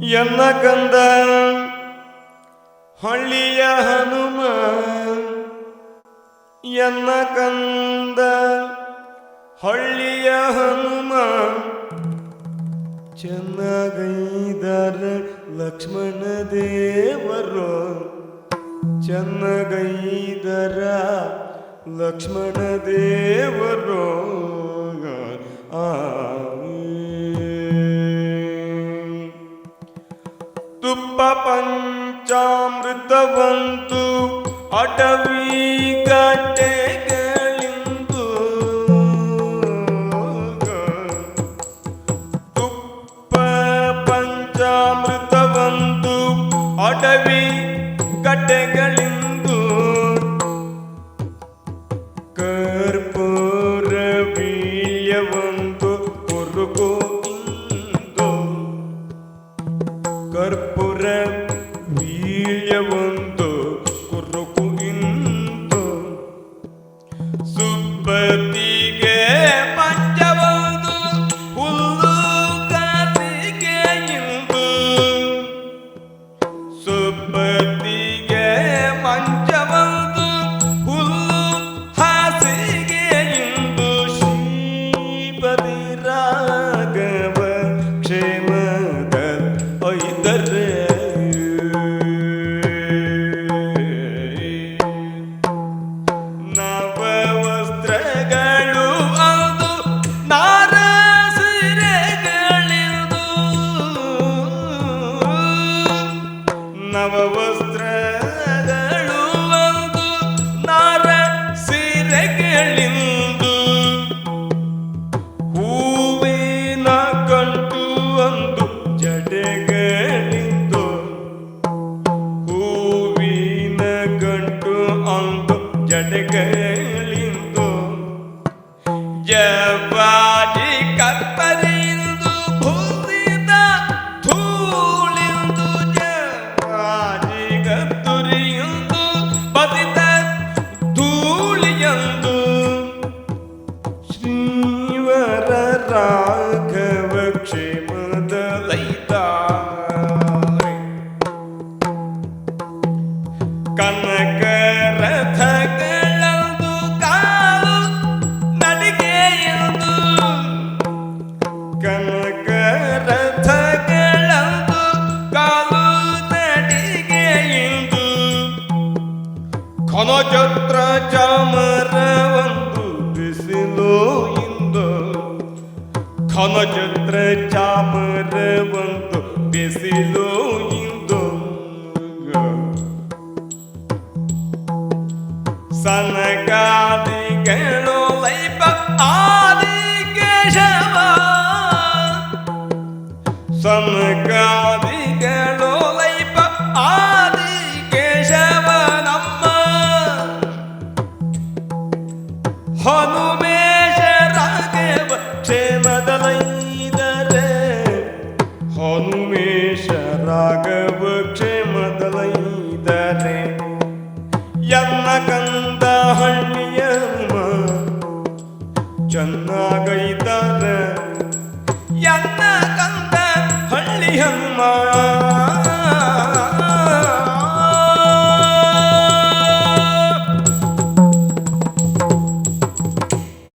ಎನ್ನ ಕಂದ ಹಳ್ಳಿಯ ಹನುಮ, ಎನ್ನ ಕಂದ ಹಳ್ಳಿಯ ಹನುಮ. ಚೆನ್ನಗೈದರ ಲಕ್ಷ್ಮಣ ದೇವರು, ಚೆನ್ನಾಗೈದರ ಲಕ್ಷ್ಮಣ ದೇವರು. ಆ ಪಂಚಾಮೃತವಂತು ಅಟವಿ ಕಟ್ಟೆಗಳಿಂದು ತುಪ್ಪ ಪಂಚಾಮೃತವಂತು ಅಟವಿ ಕಟ್ಟೆಗಳಿಂದು ಜಡೆಗಳಿಂದು ಜವಾಡಿ ಕತ್ತರಿಯಿಂದ ಭೂಮಿದ ಧೂಳಿಂದು ಜವಾಡಿ ಕತ್ತರಿಯಿಂದ ಬದಿದ ಧೂಳಿಯಂದು ಶ್ರೀವರ ರಾಘವ ಕ್ಷೇಮದ ಲೈತಾರೆ ಕನಕ ಖನಚತ್ರ ಚಾಮರ ಒಂದು ಬಿಸಿಲು ಇಂದು ಖನಚತ್ರ ಚಾಮರ ಒಂದು ಬಿಸಿಲು ಇಂದು ಸನಗಾದಿಗಳು ಚೆನ್ನಾಗೈದಾರ ಎನ್ನ ಕಂದ ಹಳ್ಳಿಯ